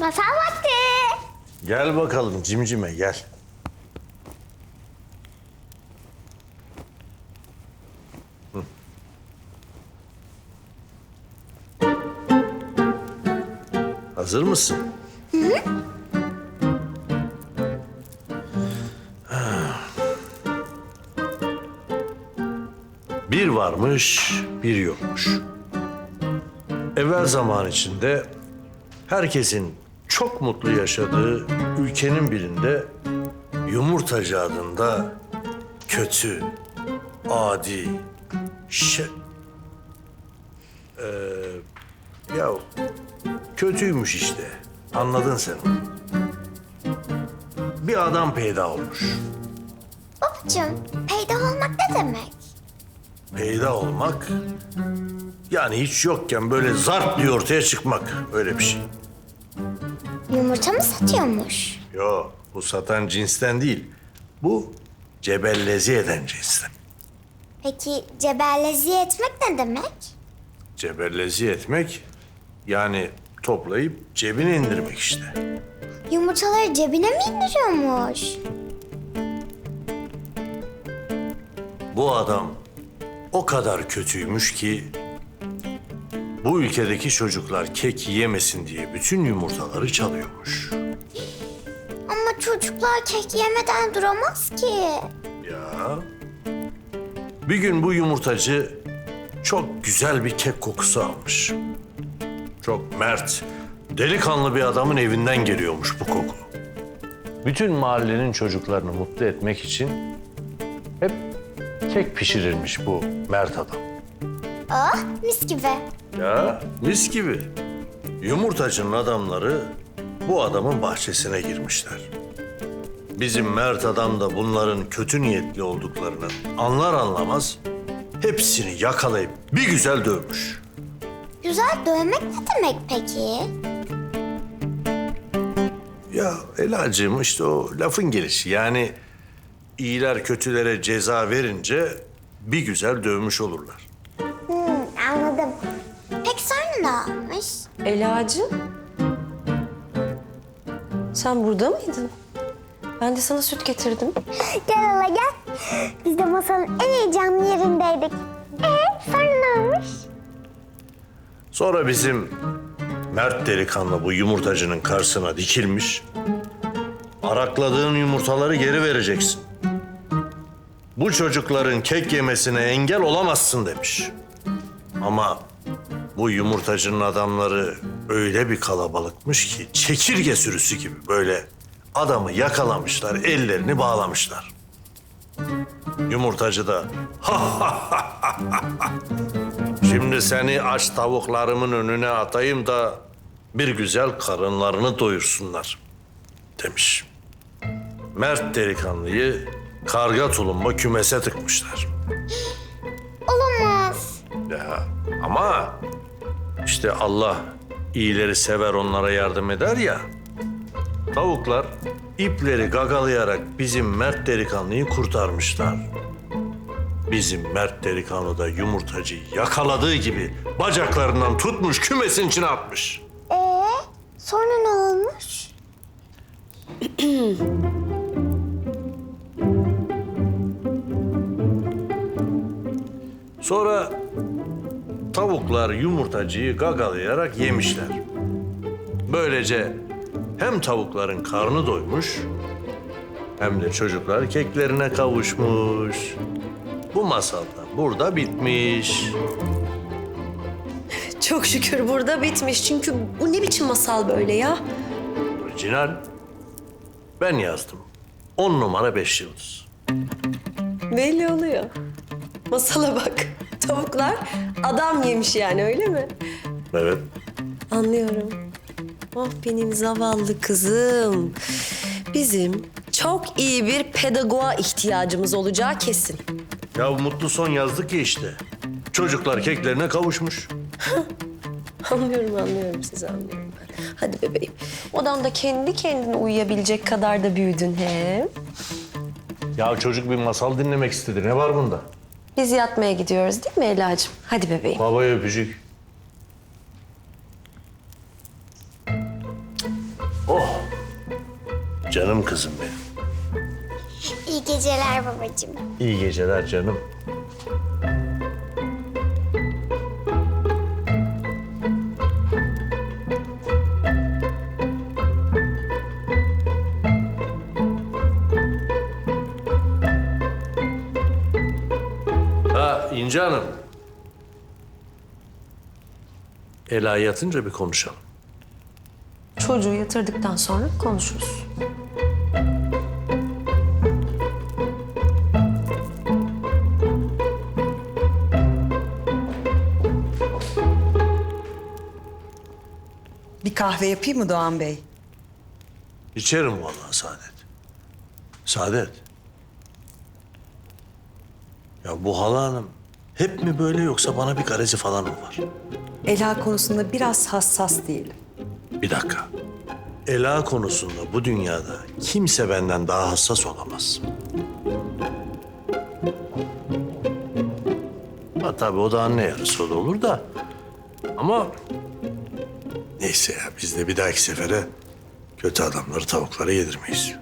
Masal vakti. Gel bakalım cimcime gel. Hı. Hazır mısın? Ah. Bir varmış, bir yokmuş. Evvel zaman içinde herkesin çok mutlu yaşadığı ülkenin birinde Yumurtacı adında kötü, adi, şey... Ee, ya kötüymüş işte. Anladın sen onu. Bir adam peyda olmuş. Babacığım peyda olmak ne demek? Peyda olmak yani hiç yokken böyle zarp diye ortaya çıkmak öyle bir şey. Yumurta mı satıyormuş? Yo bu satan cinsten değil. Bu cebellezi eden cinsten. Peki cebellezi etmek ne demek? Cebellezi etmek yani toplayıp cebine indirmek işte. Yumurtaları cebine mi indiriyormuş? Bu adam o kadar kötüymüş ki bu ülkedeki çocuklar kek yemesin diye bütün yumurtaları çalıyormuş. Ama çocuklar kek yemeden duramaz ki. Ya. Bir gün bu yumurtacı çok güzel bir kek kokusu almış. Çok mert, delikanlı bir adamın evinden geliyormuş bu koku. Bütün mahallenin çocuklarını mutlu etmek için hep kek pişirirmiş bu mert adam. Ah mis gibi. Ya mis gibi. Yumurtacının adamları bu adamın bahçesine girmişler. Bizim Mert adam da bunların kötü niyetli olduklarını anlar anlamaz hepsini yakalayıp bir güzel dövmüş. Güzel dövmek ne demek peki? Ya Elacığım işte o lafın gelişi yani iyiler kötülere ceza verince bir güzel dövmüş olurlar. Olmuş? Elacığım. Sen burada mıydın? Ben de sana süt getirdim. Gel hala gel. Biz de masanın en heyecanlı yerindeydik. Ee sonra ne olmuş? Sonra bizim Mert delikanlı bu yumurtacının karşısına dikilmiş. Arakladığın yumurtaları geri vereceksin. Bu çocukların kek yemesine engel olamazsın demiş. Ama bu yumurtacının adamları öyle bir kalabalıkmış ki çekirge sürüsü gibi böyle adamı yakalamışlar, ellerini bağlamışlar. Yumurtacı da Şimdi seni aç tavuklarımın önüne atayım da bir güzel karınlarını doyursunlar demiş. Mert delikanlıyı karga tulumba kümese tıkmışlar. Ama işte Allah iyileri sever onlara yardım eder ya. Tavuklar ipleri gagalayarak bizim Mert delikanlıyı kurtarmışlar. Bizim Mert delikanlı da yumurtacıyı yakaladığı gibi bacaklarından tutmuş kümesin içine atmış. Ee sonra ne olmuş? Sonra tavuklar yumurtacıyı gagalayarak yemişler. Böylece hem tavukların karnı doymuş hem de çocuklar keklerine kavuşmuş. Bu masal da burada bitmiş. Çok şükür burada bitmiş. Çünkü bu ne biçim masal böyle ya? Orijinal. Ben yazdım. On numara beş yıldız. Belli oluyor. Masala bak. Tavuklar adam yemiş yani öyle mi? Evet. Anlıyorum. Oh benim zavallı kızım. Bizim çok iyi bir pedagoğa ihtiyacımız olacağı kesin. Ya mutlu son yazdık ya işte. Çocuklar keklerine kavuşmuş. Anlıyorum, anlıyorum sizi anlıyorum ben. Hadi bebeğim. Odamda kendi kendine uyuyabilecek kadar da büyüdün hem. Ya çocuk bir masal dinlemek istedi. Ne var bunda? Biz yatmaya gidiyoruz değil mi Ela'cığım? Hadi bebeğim. Babaya öpücük. Oh. Canım kızım benim. İyi geceler babacığım. İyi geceler canım. İnce Hanım. Ela yatınca bir konuşalım. Çocuğu yatırdıktan sonra konuşuruz. Bir kahve yapayım mı Doğan Bey? İçerim vallahi Saadet. Saadet. Ya bu hala hanım hep mi böyle yoksa bana bir garezi falan mı var? Ela konusunda biraz hassas değilim. Bir dakika. Ela konusunda bu dünyada kimse benden daha hassas olamaz. Ha tabii o da anne yarısı o da olur da. Ama neyse ya biz de bir dahaki sefere kötü adamları tavuklara yedirmeyiz.